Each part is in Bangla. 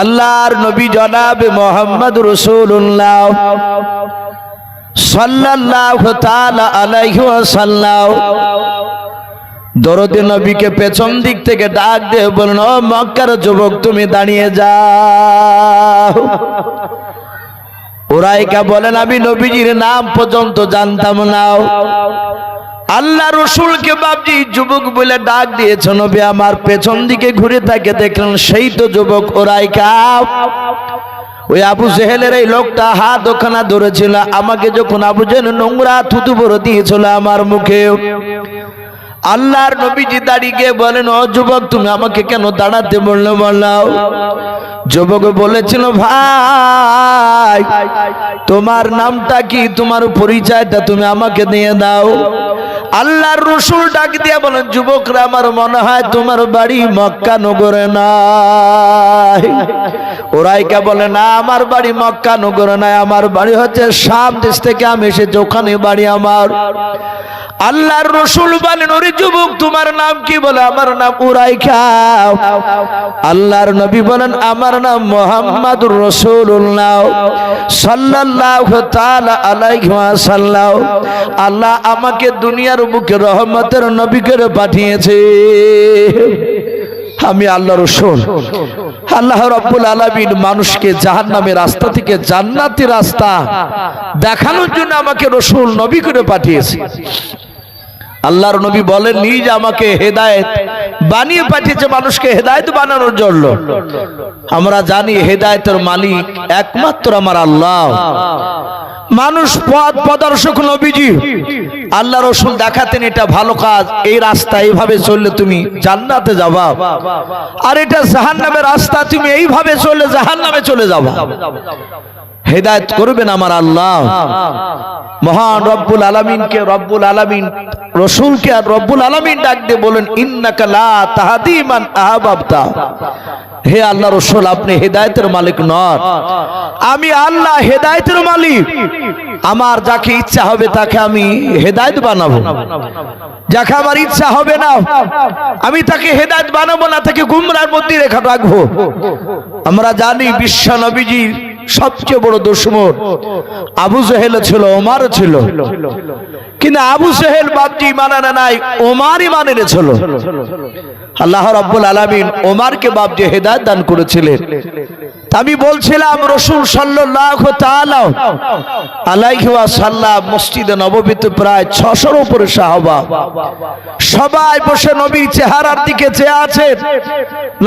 আল্লাহর নবী জনাব মোহাম্মদ রসুল্লাহ আলাইহি ওয়াসাল্লাম দরদে নবীকে পেছন দিক থেকে ডাক দিয়ে বলুন ও মক্কার যুবক, তুমি দাঁড়িয়ে যাও। ওরাইকা বলেন, আমি নবীজির নাম পর্যন্ত জানতাম না। আল্লাহ রসুলকে বাবজি যুবক বলে ডাক দিয়েছ, নবী আমার পেছন দিকে ঘুরে থাকে, দেখলেন সেই তো যুবক ওরাই কাপ। ওই আবু জেহেলের এই লোকটা হাত ওখানা ধরেছিল, আমাকে যখন আবু জেহেল নোংরা থুতু ভরে দিয়েছিল আমার মুখে। আল্লাহর নবীজি দাঁড়িয়ে বলেন, ও যুবক, তুমি আমাকে কেন দাঁড়াতে বলল বললাও? যুবক বলেছিল, ভাই, তোমার নামটা কি? তোমার পরিচয়টা তুমি আমাকে দিয়ে দাও। আল্লাহর রসুল ডাক দিয়ে বলেন, যুবকরা, আমার মনে হয় তোমার বাড়ি মক্কা নগরে নাই। ওরাইকা বলে, না, আমার বাড়ি মক্কা নগরে নাই, আমার বাড়ি হচ্ছে সাম দেশ থেকে আমি এসেছি, ওখানে বাড়ি আমার। আল্লাহর রসুল বলেন, ওরে যুবক, তোমার নাম কি? বলে, আমার নাম উরাইখা। আল্লাহর নবী বলেন, আমার নাম মোহাম্মদ রসুল্লাহ সাল্লাল্লাহু তাআলা আলাইহি ওয়াসাল্লাম। আল্লাহ আমাকে দুনিয়ার বুকে রহমতের নবী করে পাঠিয়েছে। আমি আল্লাহ রসুল। আল্লাহ রব্বুল আলামিন মানুষকে জাহান্নামের রাস্তা থেকে জান্নাতি রাস্তা দেখানোর জন্য আমাকে রসুল নবী করে পাঠিয়েছে। আল্লাহর নবী বলেন, নিজ আমাকে হেদায়েত বানিয়ে পাঠিয়েছে মানুষকে হেদায়েত বানানোর জন্য। আমরা জানি হেদায়েতের মালিক একমাত্র আমার আল্লাহ। মানুষ পথ প্রদর্শক নবীজি। আল্লাহ রসুল দেখাতেন এটা ভালো কাজ, এই রাস্তা এইভাবে চললে তুমি জান্নাতে যাবা। আর এটা জাহান্নামের রাস্তা, তুমি এইভাবে চললে জাহান্নামে চলে যাবা। হেদায়েত করবেন আমার আল্লাহ। মহান রব্বুল আলামিনকে রব্বুল আলামিন, রসুলকে আর রব্বুল আলামিন ডাক দিয়ে বলেন, ইন্নাকা লা তাহদি মান আহবাবতা। হে আল্লাহ রসুল, আপনি হেদায়তের মালিক নন। আমি আল্লাহ হেদায়েতের মালিক। আমার যাকে ইচ্ছা হবে তাকে আমি হেদায়েত বানাবো। যাকে আমার ইচ্ছা হবে না, আমি তাকে হেদায়েত বানাবো না, তাকে গুমরার মধ্যে রেখা রাখব। আমরা জানি বিশ্ব নবীজির সবচেয়ে বড় দুশ্মন আবু জেহেল ছিল ওমারও ছিল। কিন্তু আবু জেহেল বাপজি মানানা নাই ওমারই মানে ছিল আল্লাহ রাব্বুল আলামিন ওমারকে বাপজি হেদায়েত দান করেছিলেন। আমি বলছিলাম, রসুল সাল্লাল্লাহু তাআলা আলাইহি ওয়াসাল্লাম মসজিদে নববীতে প্রায় 600 এর উপরে সাহাবা। সবাই বসে নবীর চেহারার দিকে চেয়ে আছেন।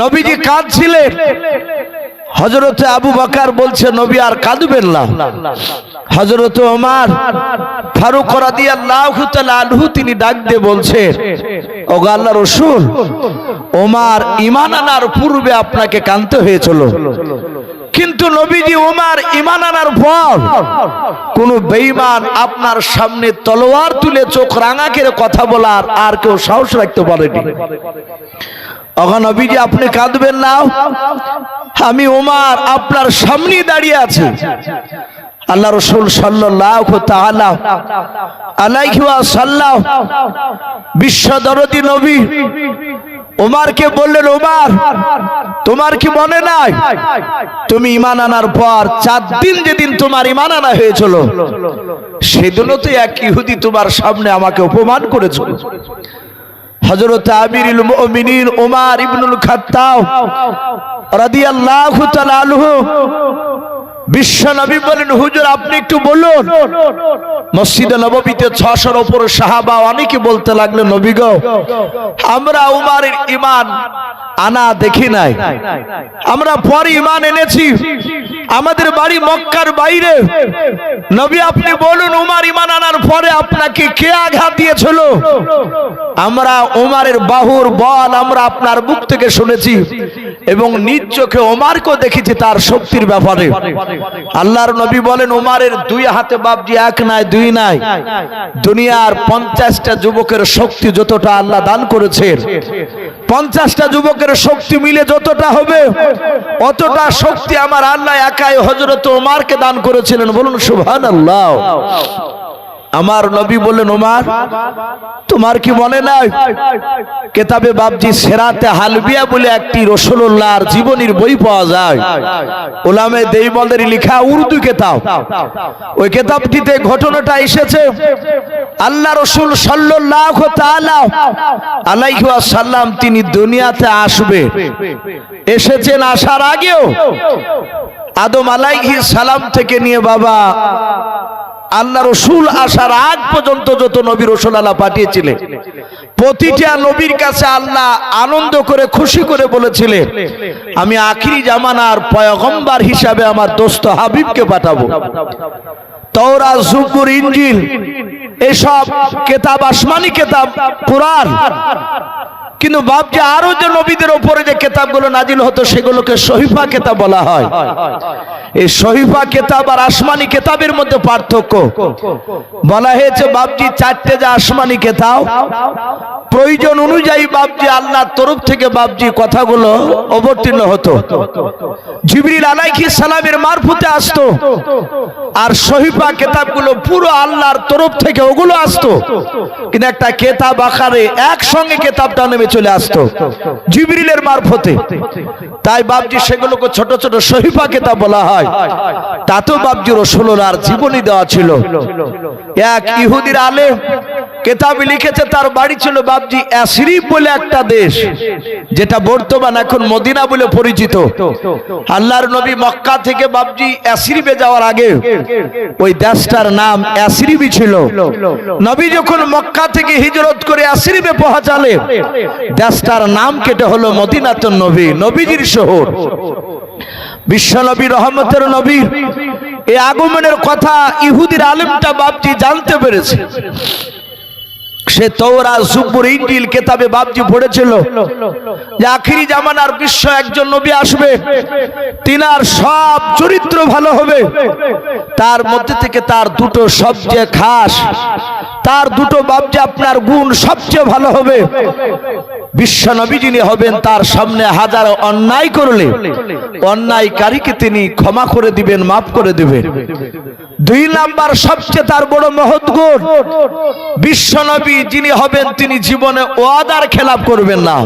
নবীজি কাঁদছিলেন। হজরতে আবু বাকার বলছে, নবী আর কাঁদবেন না। হজরত ওমার, ফারুক আনহু তিনি ডাক দিয়ে বলছেন ও আল্লাহ রসুল, ওমার ঈমান আনার পূর্বে আপনাকে কানতে হয়েছিল। কিন্তু নবীজি ওমার ঈমান আনার পর কোন বেঈমান আপনার সামনে তলোয়ার তুলে চোখ রাঙা করে কথা বলার আর কেউ সাহস রাখতে পারেনি। অগা নবীজি, আপনি কাঁদবেন না। আমি ওমার আপনার সামনে দাঁড়িয়ে আছি। আল্লাহ রসুল ওয়াসাল্লাম বিশ্ব দরদি নবী ওমারকে বললেন ওমার তোমার কি মনে নাই? তুমি ইমান আনার পর চার দিন যেদিন তোমার ইমান আনা হয়েছিল, সেদিনও তো এক ইহুদি তোমার সামনে আমাকে অপমান করেছিল। হজরত আমিরুল মুমিনিন ইবনুল খাত্তাব রাদিয়াল্লাহু তাআলা আনহু বিশ্ব নবী বলেন, হুজুর, আপনি একটু বলুন। মসজিদে নববীতে ছশোর ওপর সাহাবা অনেকে বলতে লাগল, নবী গো, আমরা উমারের ইমান আনা দেখি নাই। আমরা পরে ইমান এনেছি। আমাদের বাড়ি মক্কার বাইরে। নবী, আপনি বলুন, উমার ইমান আনার পরে আপনাকে কে আঘাত দিয়েছিল? আমরা ওমারের বাহুর বল আমরা আপনার মুখ থেকে শুনেছি এবং নিজ চোখে ওমারকেও দেখেছি তার শক্তির ব্যাপারে। আল্লাহর নবী বলেন ওমারের দুই হাতে বাপজি এক নাই, দুই নাই। দুনিয়ার পঞ্চাশটা যুবকের শক্তি যতটা আল্লাহ দান করেছেন। পঞ্চাশটা যুবকের শক্তি মিলে যতটা হবে, অতটা শক্তি আমার আল্লাহ একাই হজরত ওমারকে দান করেছিলেন। বলুন সুবহান আল্লাহ আমার নবী বললেন, ওমার, তোমার কি মনে নাই? কেতাবে বাবজি সেরাতে হালবিয়া বলে একটি রসুল্লাহর জীবনীর বই পাওয়া যায়। ওলামে দেইবলের লেখা উর্দু কেতাব। ওই কেতাবটিতে ঘটনাটা এসেছে, আল্লাহ রসুল সাল্লাল্লাহু তাআলা আলাইহি ওয়াসাল্লাম তিনি দুনিয়াতে আসবে। এসেছেন আসার আগেও আদম আলাইহিস সালাম থেকে নিয়ে বাবা আল্লাহ রসুল আসার আগ পর্যন্ত যত নবী রসুল আল্লাহ পাঠিয়েছিলেন, প্রতিটা নবীর কাছে আল্লাহ আনন্দ করে, খুশি করে বলেছিলেন, আমি আখিরি জামানার পয়গম্বার হিসাবে আমার দোস্ত হাবিবকে পাঠাবো। ইঞ্জিল এসব কেতাব, আসমানি কেতাব, কোরআন কিন্তু বাপজি আরও যে নবীদের ওপরে যে কেতাবগুলো নাজিল হতো, সেগুলোকে শহীফা কেতাব বলা হয়। এই শহীফা কেতাব আর আসমানি কেতাবের মধ্যে পার্থক্য। বলা হয়েছে, বাপজি, চারটে যে আসমানি কেতাব, প্রয়োজন অনুযায়ী বাপজি আল্লাহর তরফ থেকে বাপজি কথাগুলো অবতীর্ণ হতো। জিবরিল আলাইহি সালামের মারফতে আসতো, আর শহীফা কেতাবগুলো পুরো আল্লাহর তরফ থেকে ওগুলো আসতো। কিন্তু একটা কেতাব আকারে একসঙ্গে কেতাবটা নেমে চলে আসতো। জিবরিলের মারফতে। তাই বাবজি সেগুলোকে ছোট ছোট শহীফা কেতাব বলা হয়। তাতেও বাপজি রসুলার জীবনী দেওয়া ছিল। এক ইহুদির আলেম কেতাবে লিখেছে, তার বাড়ি ছিল বাপজি অ্যাসিরিফ বলে একটা দেশ, যেটা বর্তমান এখন মদিনা বলে পরিচিত। আল্লাহর নবী মক্কা থেকে বাপজি অ্যাসিরিফে যাওয়ার আগে ওই দেশটার নাম অ্যাসিরিবি ছিল। নবী যখন মক্কা থেকে হিজরত করে অ্যাসিরিফে পৌঁছালে, দেশটার নাম কেটে হলো মদিনাতুন নবী, নবীজির শহর। বিশ্ব নবী রহমতের নবী, এই আগমনের কথা ইহুদির আলেমটা বাপজি জানতে পেরেছে। সে তৌরা সুপুর ইন্ডিল কেতাবে বাবজি পড়েছিল। যে আখিরি জামানার বিশ্ব একজন নবী আসবে, তিনার সব চরিত্র ভালো হবে। তার মধ্যে থেকে তার দুটো সবচেয়ে খাস তার দুটো বাপজি আপনার গুণ সবচেয়ে ভালো হবে। বিশ্ব নবী যিনি হবেন, তার সামনে হাজার অন্যায় করলে অন্যায়কারীকে তিনি ক্ষমা করে দিবেন, মাফ করে দিবেন। দুই নাম্বার সবচেয়ে তার বড় মহৎ গুণ, বিশ্ব নবী যিনি হবেন, তিনি জীবনে ওয়াদার খেলাপ করবেন না।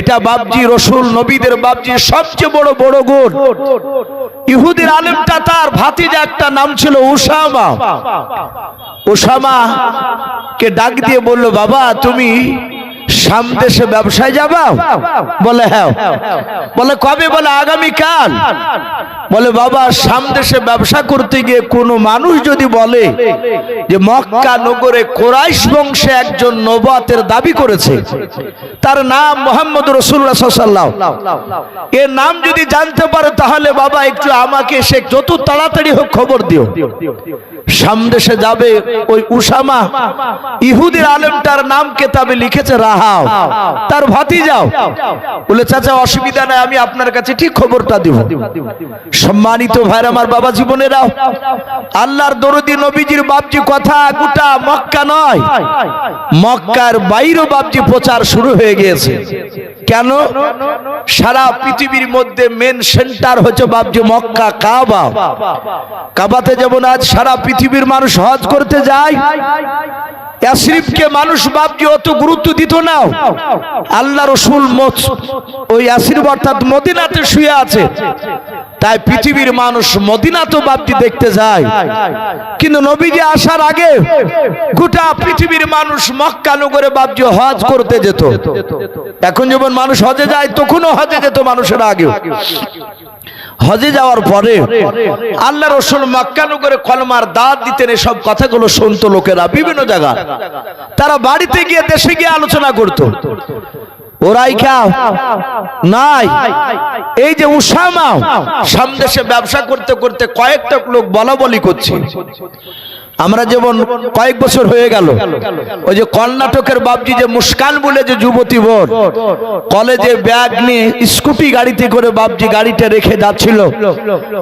এটা বাবজি রসুল, নবীদের বাবজি সবচেয়ে বড় বড় গুণ। ইহুদির আলেমটা তার ভাতিজা একটা নাম ছিল উসামা উসামা কে ডাক দিয়ে বলল, বাবা, তুমি সামদেশে ব্যবসায় যাবা? বলে হ্যাঁ। বলে, কবে বলে? আগামী কাল বলে, বাবা সামদেশে ব্যবসা করতে গিয়ে কোনো মানুষ যদি বলে যে মক্কা নগরে কোরাইশ বংশে একজন নবাতের দাবি করেছে, তার নাম মোহাম্মদ রসুল্লাহ সাল্লাহ এর নাম যদি জানতে পারে, তাহলে, বাবা, একটু আমাকে সে যত তাড়াতাড়ি হোক খবর দিও। সামদেশে যাবে, ওই উসামা ইহুদির আলেমটার নাম কেতাবে লিখেছে, রাহাও। তার ভাতি যাও বলে, চাচা, অসুবিধা নাই, আমি আপনার কাছে ঠিক খবরটা দিব। সম্মানিত ভাইর আমার বাবা জীবনেরাও, আল্লাহর দরদি নবীজির বাপজি কথা গোটা মক্কা নয়, মক্কার বাইরও বাপজি প্রচার শুরু হয়ে গিয়েছে। কেন? সারা পৃথিবীর মধ্যে মেন সেন্টার হচ্ছে বাপজি মক্কা, কাবা। কাবাতে যেমন আজ সারা পৃথিবীর মানুষ হজ করতে যায় ইয়াসরিফকে মানুষ বাপজি অত গুরুত্ব দিত না। আল্লাহ রসুল ওই ইয়াসরিফ অর্থাৎ মদিনাতে শুয়ে আছে। তাই পৃথিবীর মানুষ মদিনা তো দেখতে যায়। কিন্তু নবীজি আসার আগে গোটা পৃথিবীর মানুষ মক্কা নগরে বাপজি হজ করতে যেত। এখন যেমন মানুষ হজে যায়, তখনও হজে যেত মানুষের আগে হজে যাওয়ার পরে আল্লাহ রসুল মাক্কানু করে কলমার দাঁত দিতেন এসব কথাগুলো শুনতো লোকেরা বিভিন্ন জায়গা। তারা বাড়িতে গিয়ে দেশে গিয়ে আলোচনা করত। ওরাই খাও নাই, এই যে উষামা সামদেশে ব্যবসা করতে করতে কয়েকটা লোক বলা বলি করছে। আমরা যেমন কয়েক বছর হয়ে গেল, ওই যে কর্ণাটকের বাবজি যে মুস্কান বলে যে যুবতী বোন কলেজে ব্যাগ নিয়ে স্কুটি গাড়িতে করে বাবজি গাড়িটা রেখে যাচ্ছিল।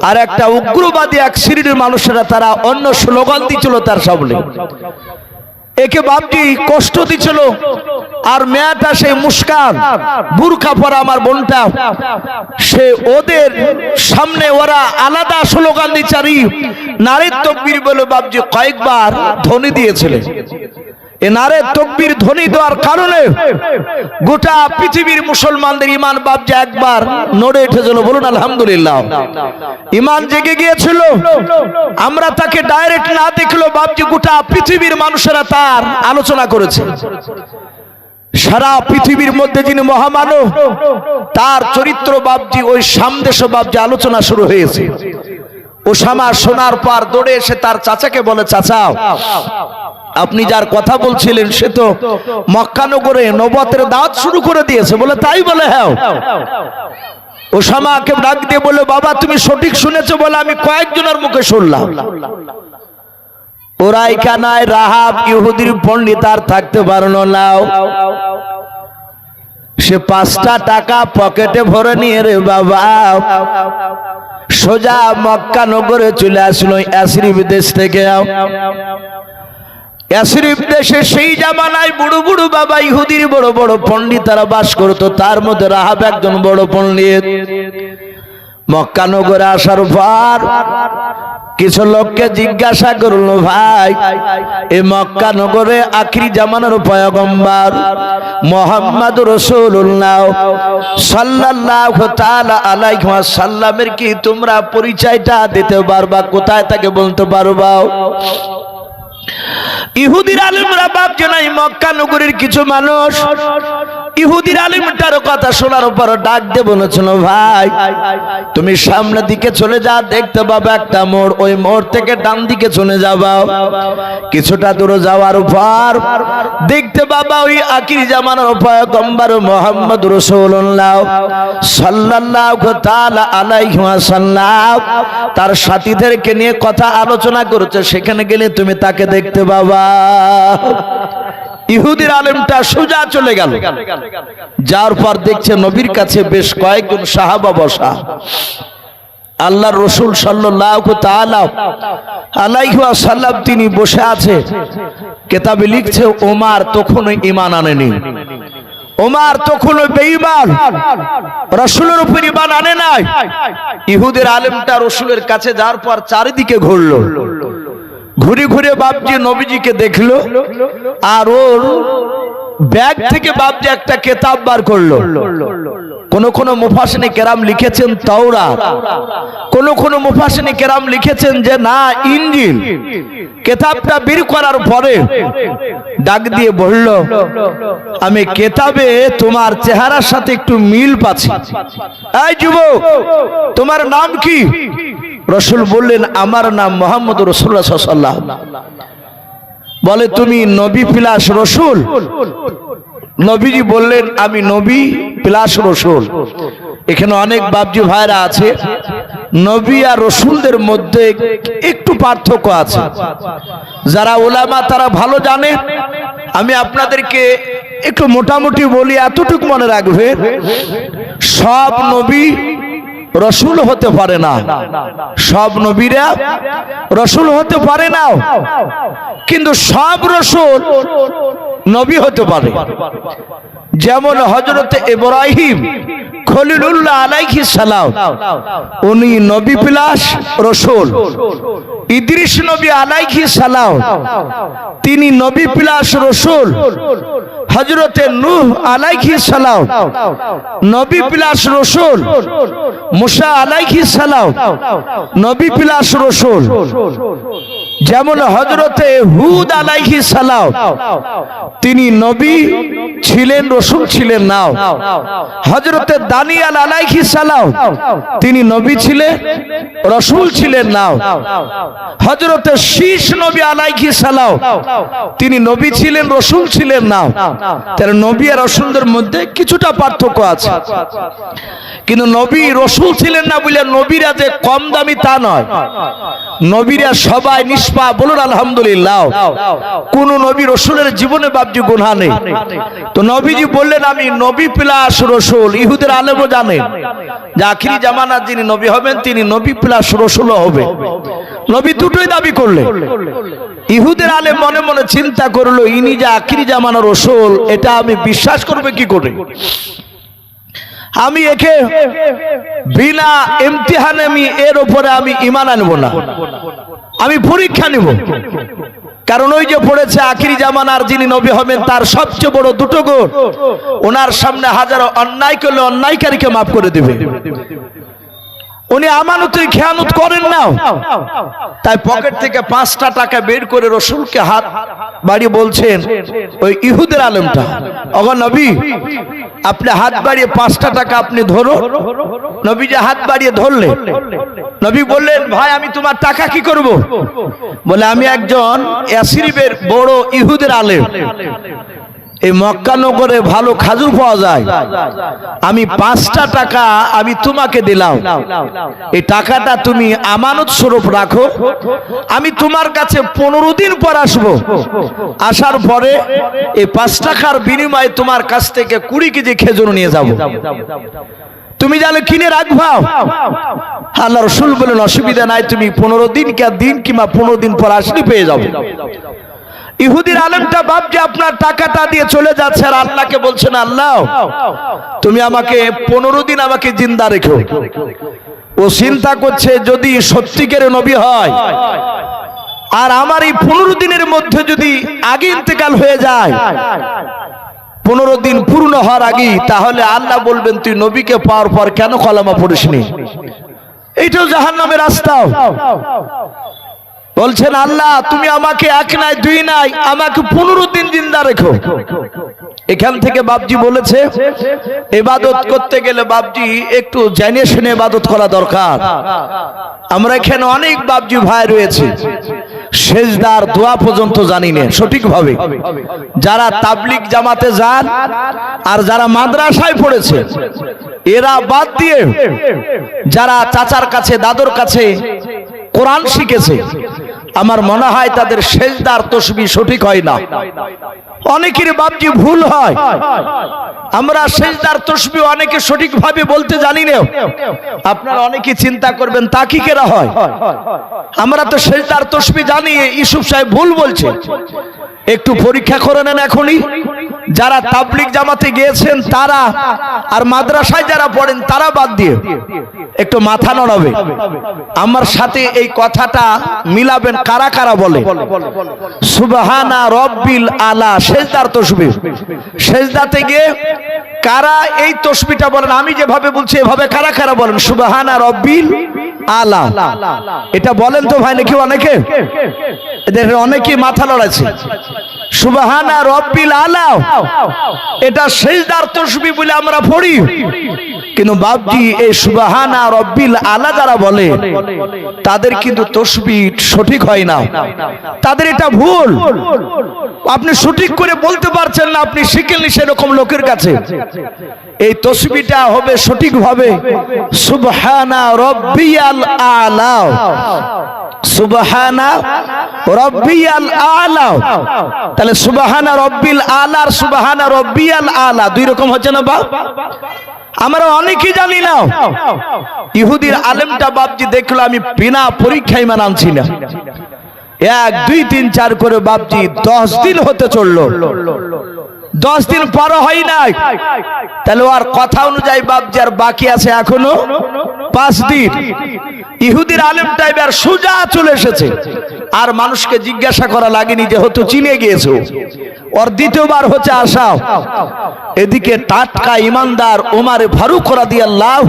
আর একটা উগ্রবাদী এক শ্রেণির মানুষেরা তারা অন্য স্লোগান দিচ্ছিল তার সামনে। একে বাপটি কষ্ট দিছিল আর মেয়েটা সেই মুস্কান, বুরখা পরা আমার বোনটা। সে ওদের সামনে ওরা আলাদা স্লোগান দিচারি নারীর তকবির বলে বাপজি কয়েকবার ধ্বনি দিয়েছিলেন এ নারে তকবির ধ্বনি দেওয়ার কারণে গোটা পৃথিবীর মুসলমানদের ইমান বাপজি একবার নড়ে উঠেছিল বলুন, আলহামদুলিল্লাহ। ইমান জেগে গিয়েছিল, আমরা তাকে ডাইরেক্ট না দেখল বাপজি গোটা পৃথিবীর মানুষেরা তার আলোচনা করেছে। সারা পৃথিবীর মধ্যে যিনি মহামানব, তার চরিত্র বাবজি ওই সামদেশ বাবজি আলোচনা শুরু হয়েছে। ওসামা শোনার পর দৌড়ে এসে তার চাচাকে বলে, চাচা আপনি যার কথা বলছিলেন সে তো মক্কানগরে নবতের দাঁত শুরু করে দিয়েছে, বলে তাই বলে হ্যাঁ ওসামাকে ডাক দিয়ে বলে, বাবা, তুমি সঠিক শুনেছো বলে আমি কয়েকজনের মুখে শুনলাম। ওরাই কানায় রাহাব ইহুদির পণ্ডিত আর থাকতে পারল নাও সে পাঁচটা টাকা পকেটে ভরে নিয়ে রে বাবা, সোজা মক্কা নগরে চলে আসলো অ্যাসরিফ দেশ থেকে। অ্যাসরিফ দেশে সেই জামানায় বুড়ো বুড়ো বাবা ইহুদির বড় বড় পণ্ডিতারা বাস করতো, তার মধ্যে রাহাব একজন বড় পণ্ডিত। মক্কা নগরে আসার পর কিছু লোককে জিজ্ঞাসা করল, ভাই এই মক্কা নগরে আখরি জামানার পয়গম্বর মোহাম্মদ রসুল্লাহ সাল্লাল্লাহু তাআলা আলাইহি ওয়াসাল্লামের কি তোমরা পরিচয়টা দিতে পারবা? কোথায় তাকে বলতে পারবা? ইহুদির আলমরা বাপ নাই মক্কা নগরীর কিছু মানুষ। ইহুদির আলিমটার কথা শোনার পর ডাক দিয়ে বলেছিল ভাই, তুমি সামনের দিকে চলে যা, দেখতে পাবে একটা মোড়। ওই মোড় থেকে ডান দিকে চলে যাবা। কিছুটা দূরে যাওয়ার পর দেখতে পাবা ওই আকির জামানার পয়গম্বর মোহাম্মদ রাসূলুল্লাহ সাল্লাল্লাহু তাআলা আলাইহি ওয়াসাল্লাম। তার সাথীদেরকে নিয়ে কথা আলোচনা করেছে। সেখানে গেলে তুমি তাকে দেখতে পাবা। ইহুদির আলেমটা সোজা চলে গেল। যার পর দেখছে নবীর কাছে বেশ কয়েকজন সাহাবা বসা। আল্লাহ রসুল ওয়াসাল্লাম তিনি বসে আছে। কেতাবে লিখছে, ওমার তখনও ইমান আনেনি। ওমার তখনও বেঈমান। রসুলের উপর ইমান আনে নাই। ইহুদের আলেমটা রসুলের কাছে যাওয়ার পর চারিদিকে ঘুরলো। ঘুরে ঘুরে বাপজি নবীজিকে দেখল, আর ওর ব্যাগ থেকে বাপজি একটা কেতাব বার করল। কোন কোন মুফাসিনী কেরাম লিখেছেন তাওরা কোন কোন মুফাসিনী কেরাম লিখেছেন যে, না ইঞ্জিল কেতাবটা বের করার পরে ডাক দিয়ে বলল, আমি কেতাবে তোমার চেহারার সাথে একটু মিল পাচ্ছি। এই যুবক, তোমার নাম কি? রসুল বললেন, আমার নাম মোহাম্মদ রসুল্লাহ সাল্লাহ বলে, তুমি নবী পিলাস রসুল? নবীজি বললেন, আমি নবী প্লাস রসুল। এখানে অনেক বাবজি ভাইরা আছে। নবী আর রসুলদের মধ্যে একটু পার্থক্য আছে। যারা ওলামা, তারা ভালো জানে। আমি আপনাদেরকে একটু মোটামুটি বলি, এতটুকু মনে রাখবে। সব নবী রসুল হতে পারে না। সব নবীরা রসুল হতে পারে না। কিন্তু সব রসুল নবী হতে পারে। যেমন হজরত ইব্রাহিম খলিলুল্লাহ আলাইহি সালাম, উনি নবী প্লাস রসুল। ইদ্রিস নবী আলাইহি সালাম, তিনি নবী প্লাস রসুল। হজরতে নূহ আলাইহি সালাম, নবী প্লাস রসুল। মুসা আলাইহি সালাম, নবী প্লাস রসুল। যেমন হজরতে হুদ আলাইহি সালাম, তিনি নবী ছিলেন, রসুল ছিলেন নাও। হজরতে দানিয়াল আলাইহি সালাম, তিনি নবী ছিলেন, রসুল ছিলেন নাও। হজরতে শীষ নবী আলাইহি সালাম, তিনি নবী ছিলেন, রসুল ছিলেন নাও। তার নবী আর রসুলদের মধ্যে কিছুটা পার্থক্য আছে। কিন্তু নবী রসুল ছিলেন না বলে নবীরা যে কম দামি তা নয়। নবীরা সবাই নিষ্পা, বলুন আলহামদুলিল্লাহ। কোন নবী রসুলের জীবনে বাবজি গুনহা নেই। তো নবীজি বললেন, আমি নবী প্লাস রসুল, ইহুদের আলেমও জানেন যে আখিরি জামানার যিনি নবী হবেন, তিনি নবী প্লাস রসুলও হবে। নবী দুটোই দাবি করলে। ইহুদের আলে মনে মনে চিন্তা করল, ইনি যে আখিরি জামানার রসুল, এটা আমি বিশ্বাস করবে কি করে? আমি একে বিনা ইমতিহানে আমি এর উপরে আমি ইমান আনব না। আমি পরীক্ষা নিব। কারণ ওই যে পড়েছে আখিরি জামানার যিনি নবী হবেন, তার সবচেয়ে বড় দুটো গুণ। ওনার সামনে হাজারো অন্যায় করলে অন্যায়কারীকে মাফ করে দিবে। উনি আমানতের খেয়ানত করেন না। তাই পকেট থেকে পাঁচটা টাকা বের করে রসুলকে হাত বাড়িয়ে বলছেন, ওই ইহুদের আলমটা অগর নবী, আপনি হাত বাড়িয়ে পাঁচটা টাকা আপনি ধরো। নবী যে হাত বাড়িয়ে ধরলে, নবী বললেন, ভাই, আমি তোমার টাকা কি করব? বলে, আমি একজন অ্যাসিরিবের বড় ইহুদের আলেম। এই মক্কানগরে ভালো খাজুর পাওয়া যায়। আমি পাঁচটা টাকা আমি তোমাকে দিলাম। এই টাকাটা তুমি আমানত স্বরূপ রাখো। আমি তোমার কাছে পনেরো দিন পর আসব। আসার পরে এই পাঁচ টাকার বিনিময়ে তোমার কাছ থেকে কুড়ি কেজি খেজুর নিয়ে যাব। তুমি জানো কিনে রাখবা? আল্লাহ রসুল বলেন, অসুবিধা নাই, তুমি পনেরো দিন কে দিন কিংবা পনেরো দিন পর আসলে পেয়ে যাবে। ইহুদির আলেমটা ভাবছে আপনার টাকাটা দিয়ে চলে যাচ্ছে আর আল্লাহকে বলছেন আল্লাহ, তুমি আমাকে পনেরো দিন আমাকে জিন্দা রেখো। ও চিন্তা করছে যদি সত্যিকার নবী হয়, আর আমার এই পনেরো দিনের মধ্যে যদি আগে ইন্তেকাল হয়ে যায়, পনেরো দিন পূর্ণ হওয়ার আগে তাহলে আল্লাহ বলবেন, তুই নবীকে পাওয়ার পর কেন কলামা পড়িসনি? এইটাও জাহান নামের রাস্তাও। বলছেন, আল্লাহ, তুমি আমাকে এক নাই, দুই নাই, আমাকে পনেরো দিন জিন্দা রেখো। এখান থেকে বাবজি বলেছে, এবাদত করতে গেলে বাবজি একটু জেনে শুনে এবাদত করা দরকার। আমরা এখানে অনেক বাবজি ভাই রয়েছে, সেজদার দোয়া পর্যন্ত জানি না, সঠিকভাবে। যারা তাবলিক জামাতে যান আর যারা মাদ্রাসায় পড়েছে, এরা বাদ দিয়ে যারা চাচার কাছে, দাদর কাছে কোরআন শিখেছে আমার মনে হয় তাদের সেজদার তসবি সঠিক হয় না। অনেকের বাপজি ভুল হয়। আমরা সেজদার তসবি অনেকে সঠিকভাবে বলতে জানি না। আপনারা অনেকে চিন্তা করবেন, তা কি কেরা হয়? আমরা তো সেজদার তসবি জানি, ইসুফ সাহেব ভুল বলছে। একটু পরীক্ষা করে নেন এখনই। যারা তাবলিক জামাতে গিয়েছেন তারা আর মাদ্রাসায় যারা পড়েন তারা বাদ দিয়ে একটু মাথা নড়াবে। আমার সাথে এই কথাটা মিলাবেন কারা কারা বলে? সুবহানা রব্বিল আলা, সেজদার তসবি। সেজদাতে গিয়ে কারা এই তসবিটা বলেন? আমি যেভাবে বলছি, এভাবে কারা কারা বলেন? সুবহানা রব্বিল আলা। এটা বলেন তো ভাই নাকি অনেকে? এদের অনেকে মাথা লড়াচ্ছে সুবহানা রব্বিল আলা এটা সেজদার তসবি বলে আমরা পড়ি। কিন্তু বাপজি এই সুবাহানা রব্বিল আলা যারা বলে, তাদের কিন্তু তসবি সঠিক হয় না। তাদের এটা ভুল। আপনি সঠিক করে বলতে পারছেন না, আপনি শিখেননি সেরকম লোকের কাছে। এই তসবিটা হবে সঠিকভাবে, সুবহানা রব্বিয়াল আলা সুবহানা রব্বিয়াল তাহলে সুবহানা আর সুবহানা রব্বিয়াল আলা, দুই রকম হচ্ছে না বাপ? জানি না। ইহুদির আলেমটা বাপজি দেখল, আমি বিনা পরীক্ষায় মান আনছি না। এক, দুই, তিন, চার করে বাপজি দশ দিন হতে চলল। দশ দিন পর হয় নাই। তাহলে আর কথা অনুযায়ী বাপজি আর বাকি আছে এখনও পাঁচ দিন। ইহুদির আলেম টাইপের সোজা চলে এসেছে। আর মানুষকে জিজ্ঞাসা করা লাগেনি যে হতো চিনে গিয়েছো? ওর দ্বিতীয়বার হচ্ছে আসাও এদিকে টাটকা ইমানদার ওমারে ফারুক রাদি আল্লাহ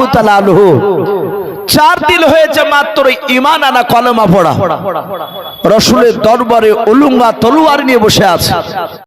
চার দিন হয়েছে মাত্র ইমান আনা কলমা পড়া। রসুলের দরবারে উলুঙ্গা তলুয়ার নিয়ে বসে আছে।